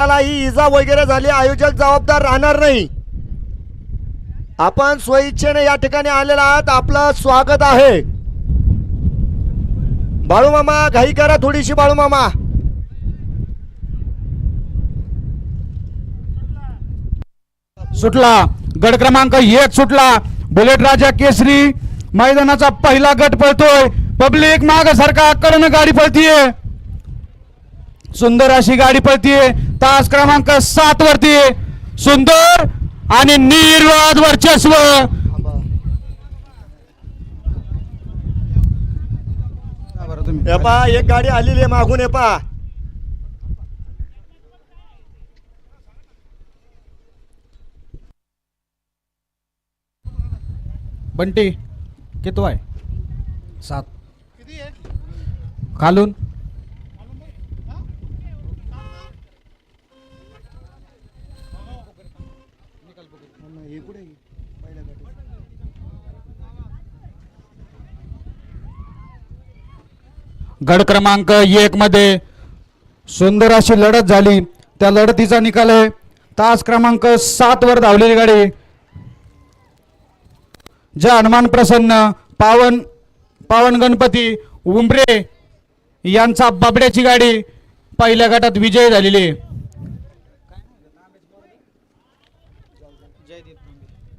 ही इजा वगैरे झाली आयोजक जबाबदार राहणार नाही. आपण स्वइच्छेने या ठिकाणी आलेला आहात आपलं स्वागत आहे. बाळू मामा घाई करा थोडीशी बाळूमामा. सुटला. गट क्रमांक एक सुटला. बुलेट राजा केसरी मैदानाचा पहिला गट पळतोय. पब्लिक माग सारखा कडनं गाडी पळतीये. सुंदर अशी गाडी पळतीये. तास क्रमांक सात वरती सुंदर आणि निर्वाद वर्चस्व. एक गाडी आलेली आहे मागून हे पहा. बंटी किती आहे? सात. खालून? गड क्रमांक एक मध्ये सुंदर अशी लढत झाली. त्या लढतीचा निकाल आहे. तास क्रमांक सात वर धावलेली गाडी. ज्या हनुमान प्रसन्न पावन पावन गणपती उंबरे यांचा बाबड्याची गाडी. पहिल्या गटात विजय झालेली. आहे जयदीप मंदिर